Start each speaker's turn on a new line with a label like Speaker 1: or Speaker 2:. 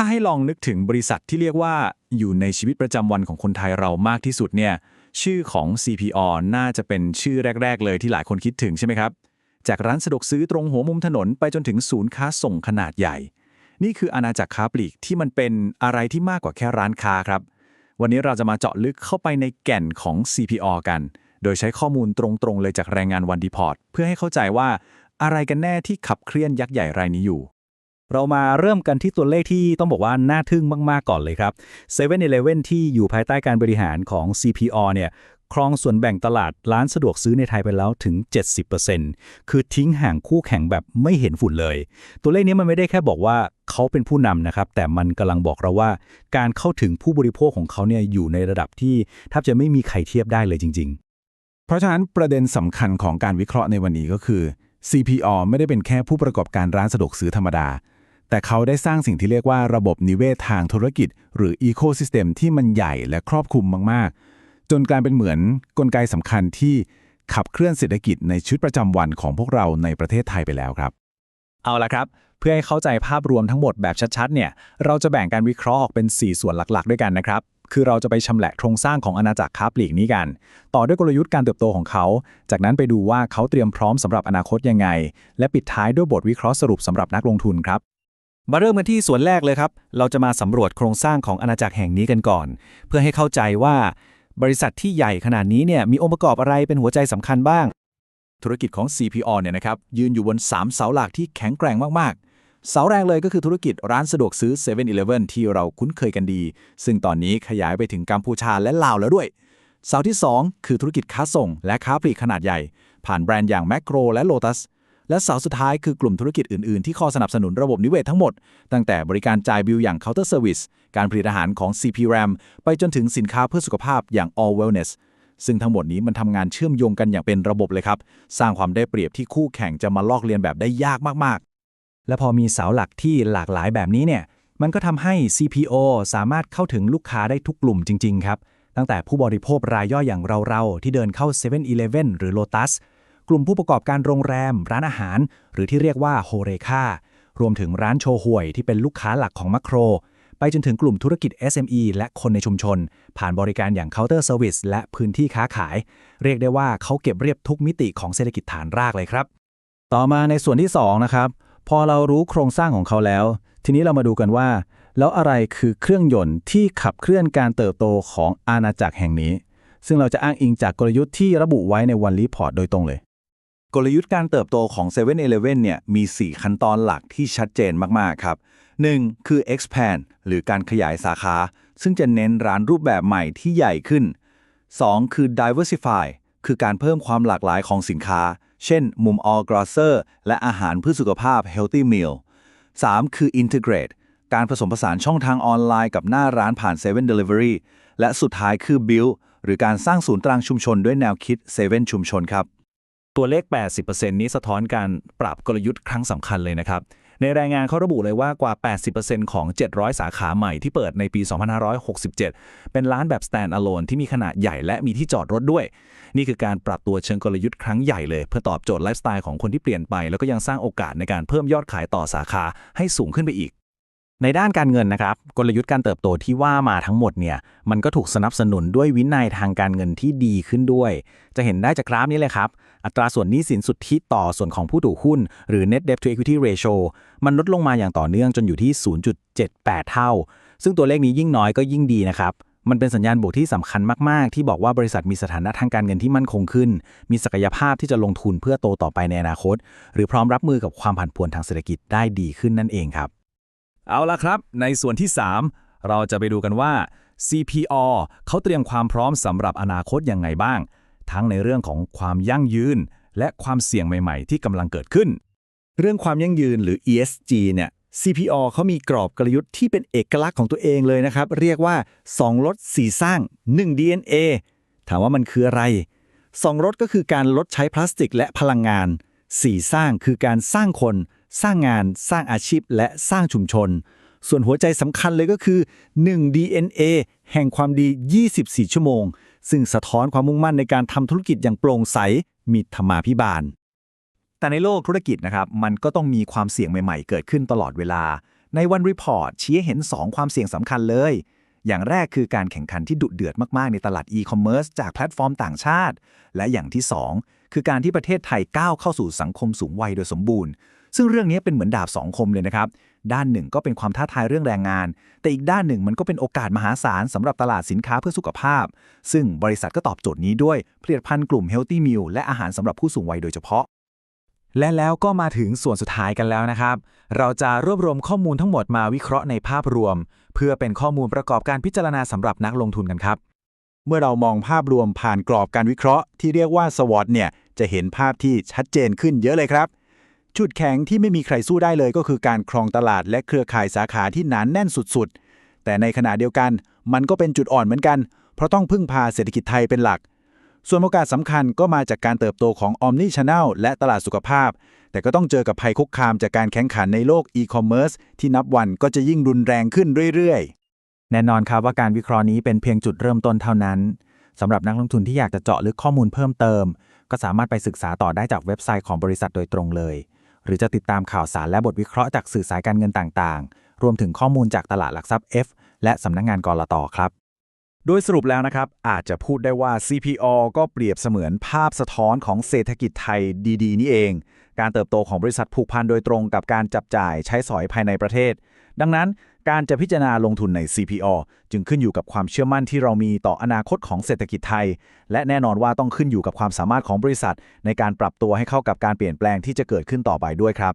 Speaker 1: ถ้าให้ลองนึกถึงบริษัทที่เรียกว่าอยู่ในชีวิตประจำวันของคนไทยเรามากที่สุดเนี่ยชื่อของ CPO น่าจะเป็นชื่อแรก ๆ เลยที่หลายคนคิดถึงใช่ไหมครับ จากร้านสะดวกซื้อตรงหัวมุมถนนไปจนถึงศูนย์ค้าส่งขนาดใหญ่ นี่คืออาณาจักรค้าปลีกที่มันเป็นอะไรที่มากกว่าแค่ร้านค้าครับ วันนี้เราจะมาเจาะลึกเข้าไปในแก่นของ CPO กัน โดยใช้ข้อมูลตรงๆเลยจากแรงงานวันดีพอร์ตเพื่อให้เข้าใจว่าอะไรกันแน่ที่ขับเคลื่อนยักษ์ใหญ่รายนี้อยู่
Speaker 2: เรามาเริ่มกันที่ตัวเลขที่ต้องบอกว่าน่าทึ่งมาก ๆ ก่อนเลยครับ7 e เ e ่ e อที่อยู่ภายใต้การบริหารของ CPO เนี่ยครองส่วนแบ่งตลาดร้านสะดวกซื้อในไทยไปแล้วถึง 70%คือทิ้งห่างคู่แข่งแบบไม่เห็นฝุ่นเลย ตัวเลขนี้มันไม่ได้แค่บอกว่าเขาเป็นผู้นำนะครับ แต่มันกำลังบอกเราว่า การเข้าถึงผู้บริโภคของเขาเนี่ยอยู่ในระดับที่แทบจะไม่มีใครเทียบได้เลยจริง
Speaker 3: เพราะฉะนั้นประเด็นสำคัญของการวิเคราะห์ในวันนี้ก็คือ CPO ไม่ได้เป็นแค่ผู้ประกอบการร้านสะดวกซื้อธรรมดา แต่เขาได้สร้างสิ่งที่เรียกว่าระบบนิเวศทางธุรกิจ หรือ Ecosystem ที่มันใหญ่และครอบคลุมมาก ๆ จนกลายเป็นเหมือนกลไกสำคัญที่ขับเคลื่อนเศรษฐกิจในชีวิตประจำวันของพวกเราในประเทศไทยไปแล้วครับ
Speaker 1: เอาละครับ เพื่อให้เข้าใจภาพรวมทั้งหมดแบบชัด ๆ เนี่ย เราจะแบ่งการวิเคราะห์ออกเป็น 4 ส่วนหลัก ๆ ด้วยกันนะครับ คือเราจะไปชำแหละโครงสร้างของอาณาจักรค้าปลีกนี้กัน ต่อด้วยกลยุทธ์การเติบโตของเขา จากนั้นไปดูว่าเขาเตรียมพร้อมสำหรับอนาคตยังไง และปิดท้ายด้วยบทวิเคราะห์สรุปสำหรับนักลงทุนครับ
Speaker 2: มาเริ่มกันที่ส่วนแรกเลยครับ เราจะมาสำรวจโครงสร้างของอาณาจักรแห่งนี้กันก่อน เพื่อให้เข้าใจว่า บริษัทที่ใหญ่ขนาดนี้เนี่ยมีองค์ประกอบอะไรเป็นหัวใจสำคัญบ้าง
Speaker 1: ธุรกิจของ CPO เนี่ยนะครับยืนอยู่บน 3 เสาหลักที่แข็งแกร่งมากๆ เสาแรกเลยก็คือธุรกิจร้านสะดวกซื้อ7 e เ e ่ e อที่เราคุ้นเคยกันดี ซึ่งตอนนี้ขยายไปถึงกัมพูชาและลาวแล้วด้วย เสาที่ 2 คือธุรกิจค้าส่ง และค้าปลีกขนาดใหญ่ ผ่านแบรนด์อย่างแม c โครและโ o ตัส และเสาสุดท้ายคือกลุ่มธุรกิจอื่น ๆ ที่ข้อสนับสนุนระบบนิเวศทั้งหมด ตั้งแต่บริการจ่ายบิลอย่าง Counter Service การผลิตอาหารของ CPRAM ไปจนถึงสินค้าเพื่อสุขภาพอย่าง All Wellness ซึ่งทั้งหมดนี้มันทำงานเชื่อมโยงกันอย่างเป็นระบบเลยครับ สร้างความได้เปรียบที่คู่แข่งจะมาลอกเลียนแบบได้ยากมาก ๆ
Speaker 2: และพอมีเสาหลักที่หลากหลายแบบนี้เนี่ยมันก็ทำให้ CPO สามารถเข้าถึงลูกค้าได้ทุกกลุ่มจริง ๆ ครับ ตั้งแต่ผู้บริโภครายย่อยอย่างเรา ๆ ที่เดินเข้า7 e เ e ่ e หรือ Lotus กลุ่มผู้ประกอบการโรงแรม ร้านอาหาร หรือที่เรียกว่าโฮเรคารวมถึงร้านโชห่วยที่เป็นลูกค้าหลักของมัคโคร ไปจนถึงกลุ่มธุรกิจ SME และคนในชุมชน ผ่านบริการอย่าง Counter Service และพื้นที่ค้าขาย เรียกได้ว่าเขาเก็บเรียบทุกมิติของเศรษฐกิจฐานรากเลยครับ ต่อมาในส่วนที่2นะครับพอเรารู้โครงสร้างของเขาแล้ว ทีนี้เรามาดูกันว่า แล้วอะไรคือเครื่องยนต์ที่ขับเคลื่อนการเติบโตของอาณาจักรแห่งนี้ ซึ่งเราจะอ้างอิงจากกลยุทธ์ที่ระบุไว้ในวันรีพอร์ตโดยตรงเลย
Speaker 1: กลยุทธ์การเติบโตของ7 e เ e ่ e อเนี่ยมี 4 ขั้นตอนหลักที่ชัดเจนมาก ๆ ครับ 1. คือ expand หรือการขยายสาขา ซึ่งจะเน้นร้านรูปแบบใหม่ที่ใหญ่ขึ้น 2. คือ diversify คือการเพิ่มความหลากหลายของสินค้า เช่น มุม all grocer และอาหารเพื่อสุขภาพ healthy meal 3. คือ integrate การผสมผสานช่องทางออนไลน์กับหน้าร้านผ่าน7 Delivery และสุดท้ายคือ build หรือการสร้างศูนย์กลางชุมชนด้วยแนวคิด7ชุมชนครับ
Speaker 2: ตัวเลข 80%นี้สะท้อนการปรับกลยุทธ์ครั้งสำคัญเลยนะครับ ในรายงานเขาระบุเลยว่ากว่า 80%ของ 700 สาขาใหม่ที่เปิดในปี 2567 เป็นร้านแบบ stand alone ที่มีขนาดใหญ่และมีที่จอดรถด้วย นี่คือการปรับตัวเชิงกลยุทธ์ครั้งใหญ่เลย เพื่อตอบโจทย์ไลฟ์สไตล์ของคนที่เปลี่ยนไป แล้วก็ยังสร้างโอกาสในการเพิ่มยอดขายต่อสาขาให้สูงขึ้นไปอีก ในด้านการเงินนะครับ กลยุทธ์การเติบโตที่ว่ามาทั้งหมดเนี่ยมันก็ถูกสนับสนุนด้วยวินัยทางการเงินที่ดีขึ้นด้วย จะเห็นได้จากกราฟนี้เลยครับ อัตราส่วนหนี้สินสุทธิต่อส่วนของผู้ถือหุ้น หรือ net debt to equity ratio มันลดลงมาอย่างต่อเนื่องจนอยู่ที่ 0.78 เท่า ซึ่งตัวเลขนี้ยิ่งน้อยก็ยิ่งดีนะครับมันเป็นสัญญาณบวกที่สำคัญมาก ๆ ที่บอกว่าบริษัทมีสถานะทางการเงินที่มั่นคงขึ้น มีศักยภาพที่จะลงทุนเพื่อโตต่อไปในอนาคต หรือพร้อมรับมือกับความผันผวนทางเศรษฐกิจได้ดีขึ้นนั่นเองครับ เอาละครับ ในส่วนที่ 3 เราจะไปดูกันว่า CPO เขาเตรียมความพร้อมสำหรับอนาคตยังไงบ้าง ทั้งในเรื่องของความยั่งยืน และความเสี่ยงใหม่ ๆ ที่กำลังเกิดขึ้น
Speaker 4: เรื่องความยั่งยืนหรือ ESG เนี่ย CPO เขามีกรอบกลยุทธ์ที่เป็นเอกลักษณ์ของตัวเองเลยนะครับ เรียกว่า 2 ลด 4 สร้าง 1 DNA ถามว่ามันคืออะไร 2 ลดก็คือการลดใช้พลาสติกและพลังงาน 4 สร้างคือการสร้างคน สร้างงาน สร้างอาชีพ และสร้างชุมชน ส่วนหัวใจสำคัญเลยก็คือ 1 DNA แห่งความดี 24 ชั่วโมง ซึ่งสะท้อนความมุ่งมั่นในการทำธุรกิจอย่างโปร่งใส มีธรรมาภิบาล
Speaker 1: แต่ในโลกธุรกิจนะครับ มันก็ต้องมีความเสี่ยงใหม่ๆ เกิดขึ้นตลอดเวลา
Speaker 2: ในวันรีพอร์ตชี้เห็น 2 ความเสี่ยงสำคัญเลย อย่างแรกคือการแข่งขันที่ดุเดือดมากๆ ในตลาดอีคอมเมิร์ซจากแพลตฟอร์มต่างชาติ และอย่างที่ 2 คือการที่ประเทศไทยก้าวเข้าสู่สังคมสูงวัยโดยสมบูรณ์ ซึ่งเรื่องนี้เป็นเหมือนดาบสองคมเลยนะครับ ด้านหนึ่งก็เป็นความท้าทายเรื่องแรงงาน แต่อีกด้านหนึ่งมันก็เป็นโอกาสมหาศาลสำหรับตลาดสินค้าเพื่อสุขภาพ ซึ่งบริษัทก็ตอบโจทย์นี้ด้วยผลิตภัณฑ์กลุ่ม Healthy Meal และอาหารสำหรับผู้สูงวัยโดยเฉพาะ
Speaker 1: และแล้วก็มาถึงส่วนสุดท้ายกันแล้วนะครับ เราจะรวบรวมข้อมูลทั้งหมดมาวิเคราะห์ในภาพรวม เพื่อเป็นข้อมูลประกอบการพิจารณาสำหรับนักลงทุนกันครับเมื่อเรามองภาพรวมผ่านกรอบการวิเคราะห์ที่เรียกว่า SWOT เนี่ยจะเห็นภาพที่ชัดเจนขึ้นเยอะเลยครับ จุดแข็งที่ไม่มีใครสู้ได้เลยก็คือการครองตลาดและเครือข่ายสาขาที่หนานแน่นสุดๆ แต่ในขณะเดียวกันมันก็เป็นจุดอ่อนเหมือนกัน เพราะต้องพึ่งพาเศรษฐกิจไทยเป็นหลัก ส่วนโอกาสสำคัญก็มาจากการเติบโตของ Omni Channel และตลาดสุขภาพ แต่ก็ต้องเจอกับภัยคุกคามจากการแข่งขันในโลกอีคอมเมิร์ซที่นับวันก็จะยิ่งรุนแรงขึ้นเรื่อยๆ แน่นอนครับว่าการวิเคราะห์นี้เป็นเพียงจุดเริ่มต้นเท่านั้นสำหรับนักลงทุนที่อยากจะเจาะลึกข้อมูลเพิ่มเติม ก็สามารถไปศึกษาต่อได้จากเว็บไซต์ของบริษัทโดยตรงเลย หรือจะติดตามข่าวสารและบทวิเคราะห์จากสื่อสายการเงินต่างๆ รวมถึงข้อมูลจากตลาดหลักทรัพย์ F และสำนักงงานกรตครับโดยสรุปแล้วนะครับ อาจจะพูดได้ว่า CPO ก็เปรียบเสมือนภาพสะท้อนของเศรษฐกิจไทยดี ๆ นี่เอง การเติบโตของบริษัทผูกพันโดยตรงกับการจับจ่ายใช้สอยภายในประเทศ ดังนั้นการจะพิจารณาลงทุนใน CPO จึงขึ้นอยู่กับความเชื่อมั่นที่เรามีต่ออนาคตของเศรษฐกิจไทย และแน่นอนว่าต้องขึ้นอยู่กับความสามารถของบริษัท ในการปรับตัวให้เข้ากับการเปลี่ยนแปลงที่จะเกิดขึ้นต่อไปด้วยครับ